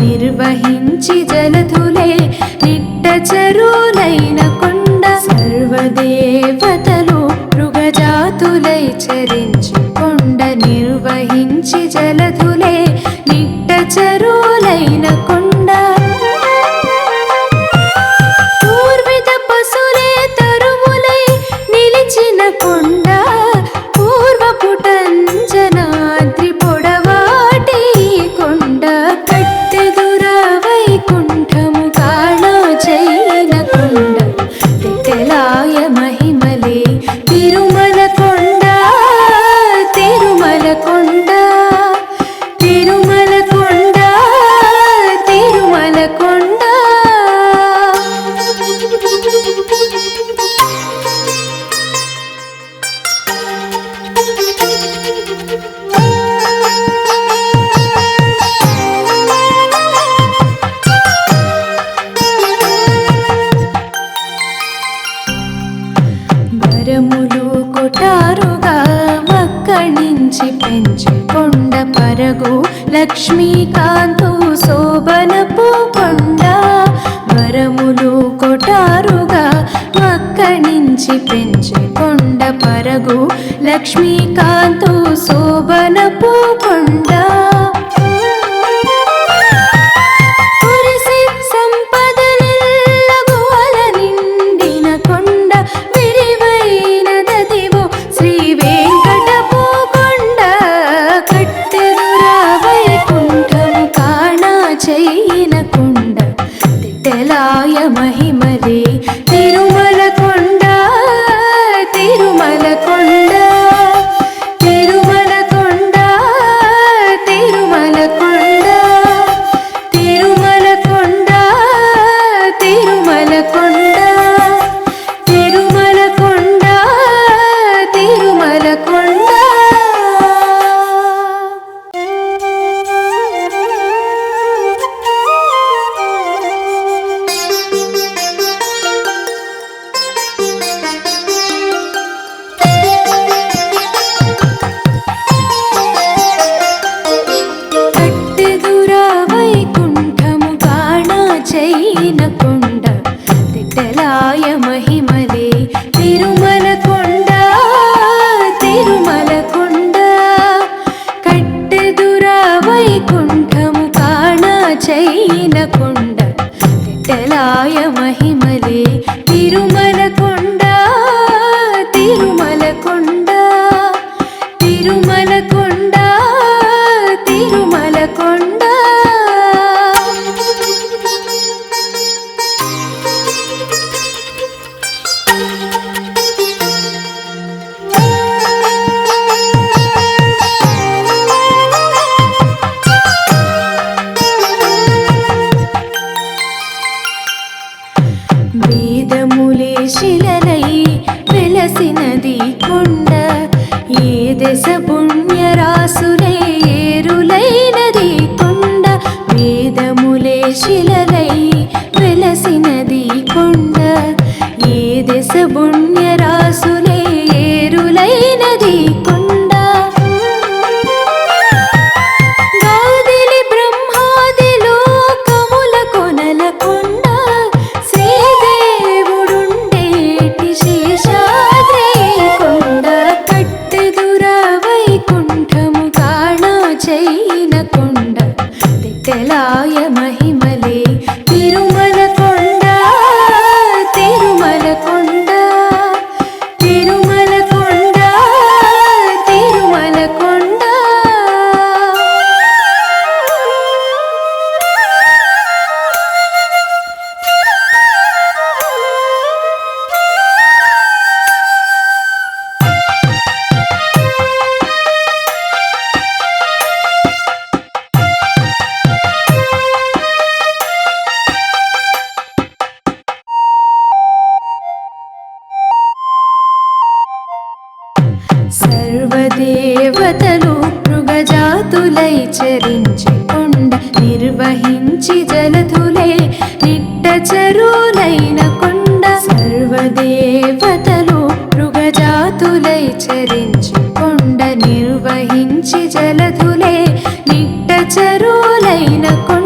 నిర్వహించి జలధులే నిట్ట చరువులైన కొండ సర్వదేవతలు మృగజాతులై చరించి కొండ నిర్వహించి జలధులే నిట్ట చరువులైన కొండ లక్ష్మీకాంతు శోభన పూకొండ వరములు కొటారుగా మక్కడించి పెంచే కొండ పరగు లక్ష్మీకాంత్ य దేవతలు మృగజాతులై చరించకుండ నిర్వహించి జలధులే నిట్ట చరువులైన కొండ. సర్వదేవతలు మృగజాతులై చరించకుండ నిర్వహించి జలధులే నిట్ట చరువులైన కొండ.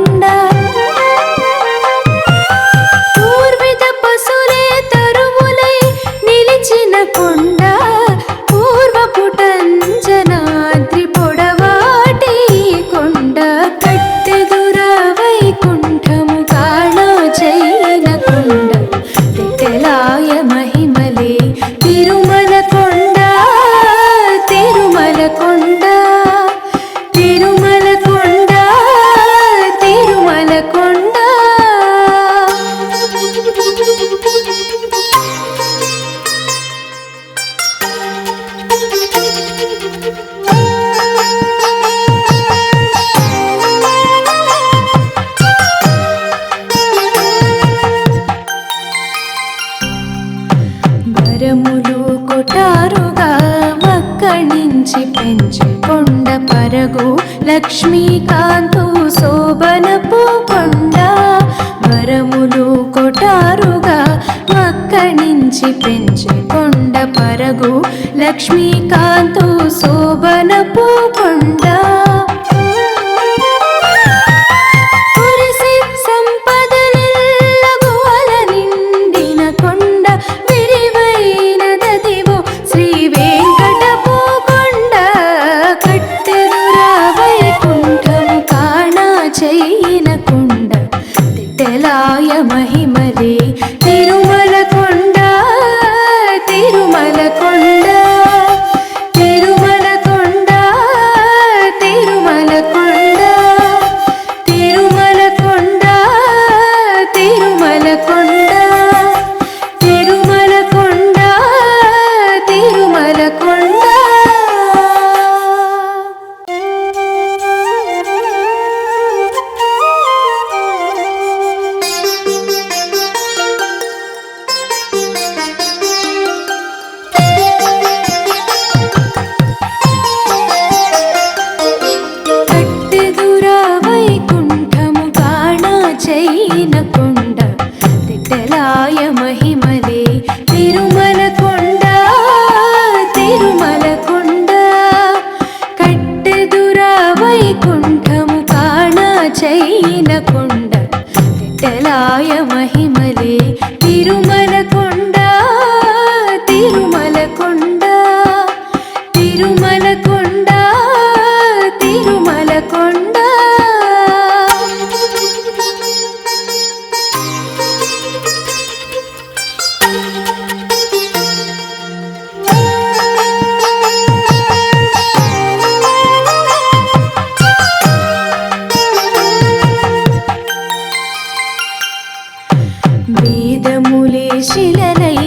వేదములే శిలలై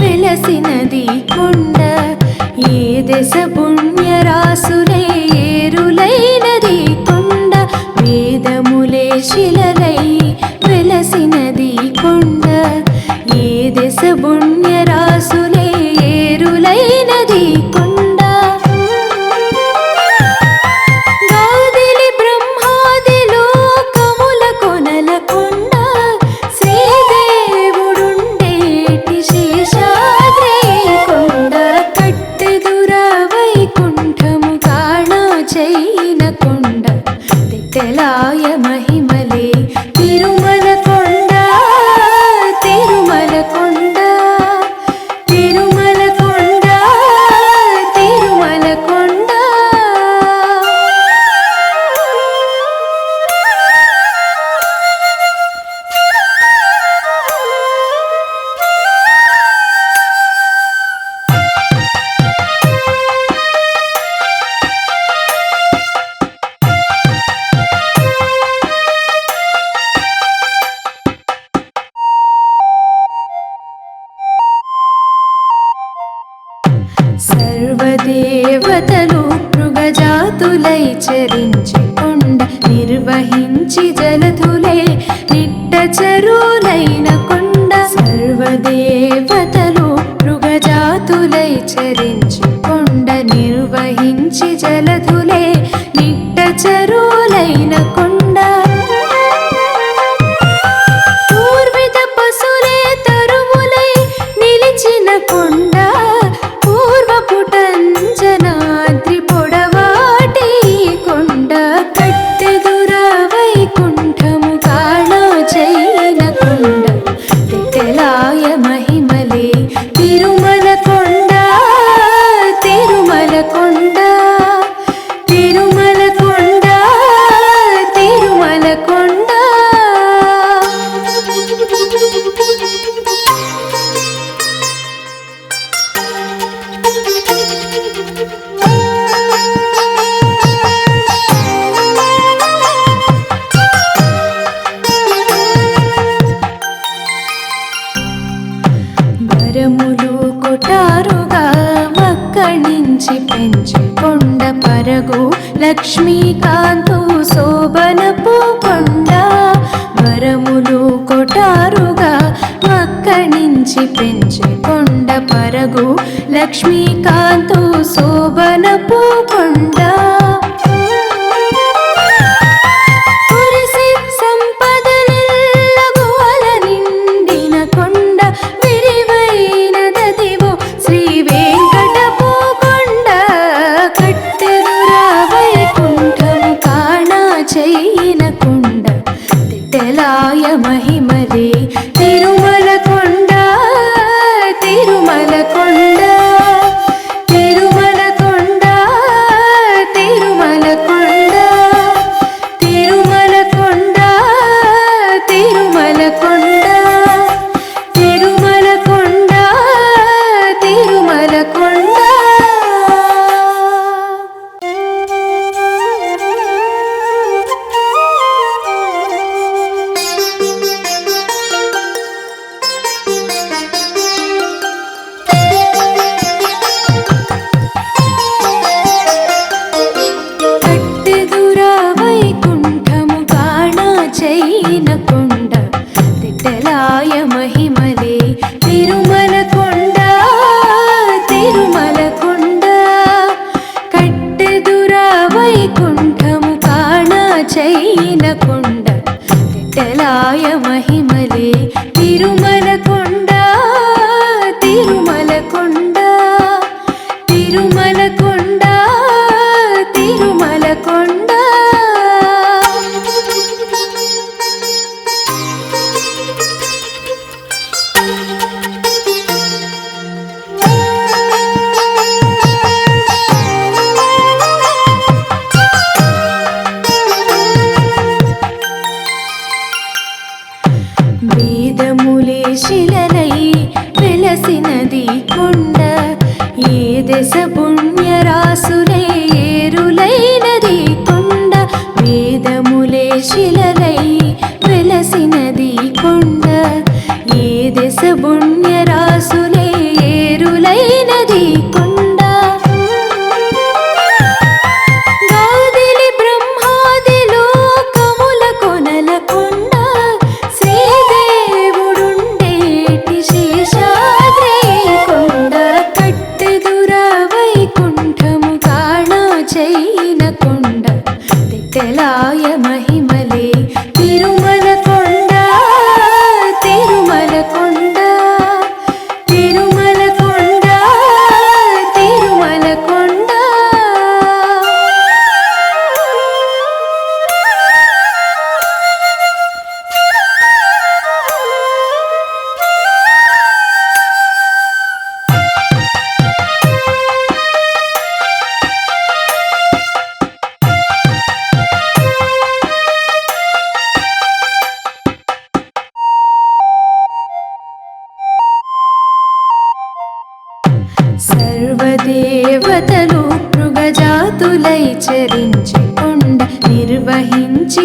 వెలసినది కొండ. ఏ దశ పుణ్యరాసులే ఏరులైనది కొండ. వేదములే శిలలై వెలసినది కొండ. ఏ దశ పుణ్యరా సంచరించి కొండ నిర్వహించి జలధులే నిట్ట చరువులైన కొండ సర్వదేవతలు మృగజాతులై చరించి కొండ నిర్వహించి జలధులే నిట్ట చరువులైన కొండ శోభనపు కొండ వరములు కొటారుగా మక్కనించి పెంచే కొండ పరగు లక్ష్మీకాంతు శోభనపు కొండ కుంఠము కాణ చైన కొండ తెలాయ నిర్వహించి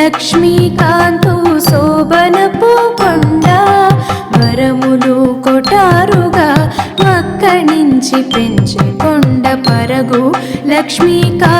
లక్ష్మీకాంతు శోభన పూకొండ వరములు కొటారుగా మక్కడించి పెంచే కొండ పరగు లక్ష్మీకాంత్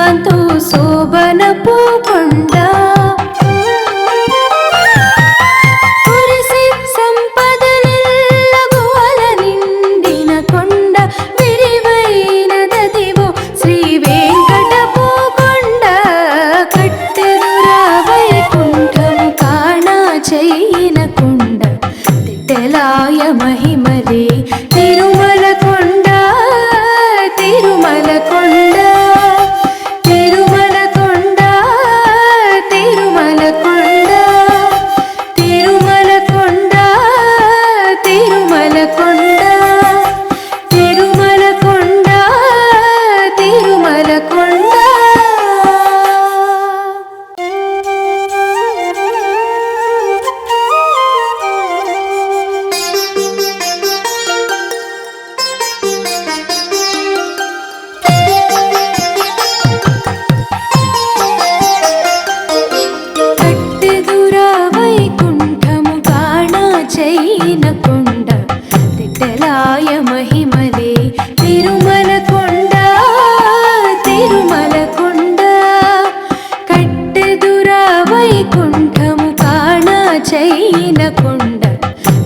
കൊണ്ട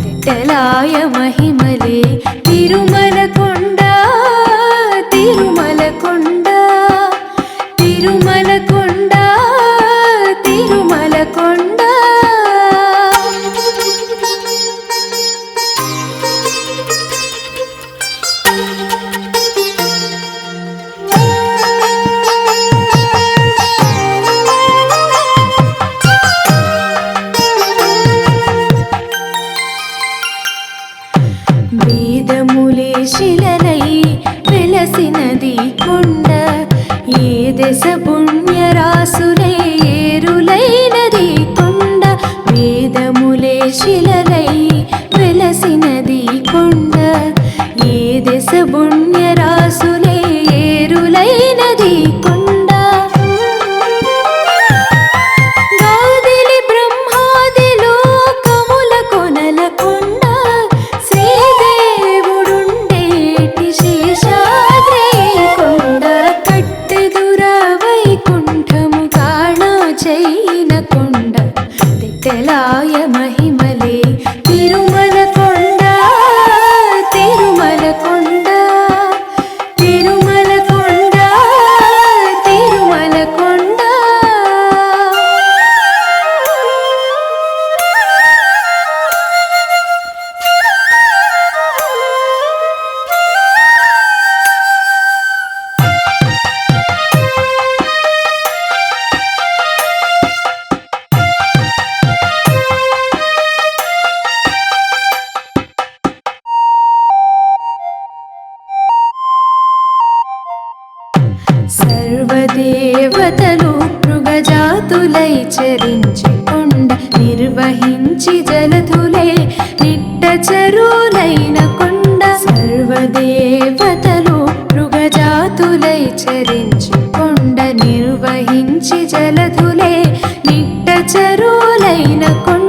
കിട്ടലായ മഹിമലേ തിരുമല കൊണ്ട దేవతలు మృగజాతులై చరించి కొండ నిర్వహించి జలధులే నిట్ట చరులైన కొండ. సర్వదేవతలు మృగజాతులై చరించి కొండ నిర్వహించి జలధులే నిట్ట చరులైన కొండ.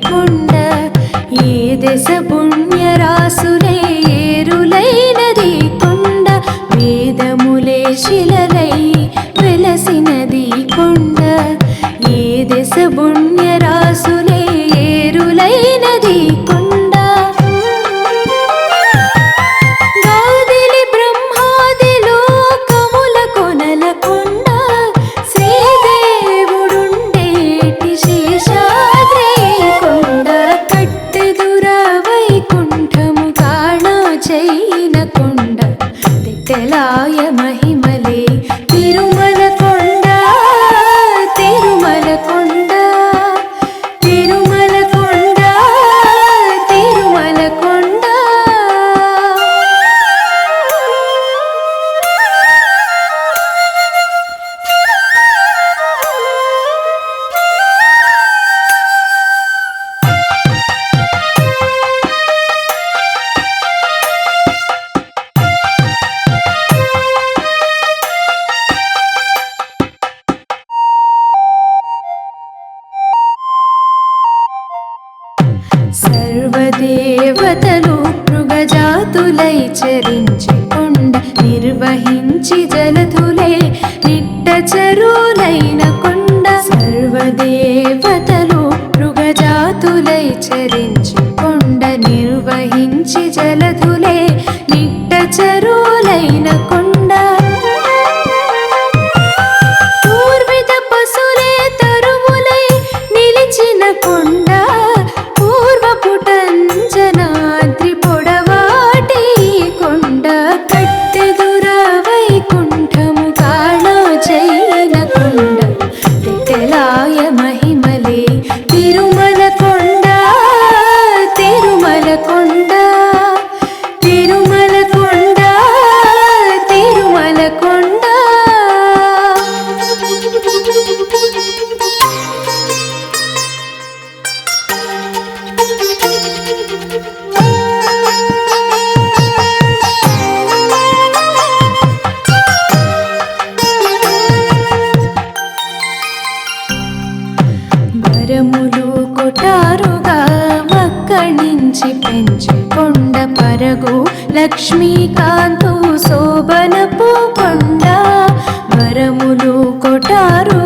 లేకుండా ఏ దశ పుణ్యరాసులే ఏరులైనది కొండ. వేదములే శిలలై వెలసినది చరించి కొండ నిర్వహించి జలధులే నిట్ట చరువులైన కొండ సర్వదేవతలు మృగజాతులై చరించి కొండ నిర్వహించి జలధులే నిట్ట చరువులైన కొండ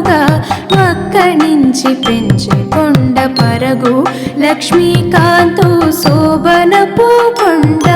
కొటారుగా నుంచి పెంచి కొండ పరగు లక్ష్మీకాంతు శోభన కొండ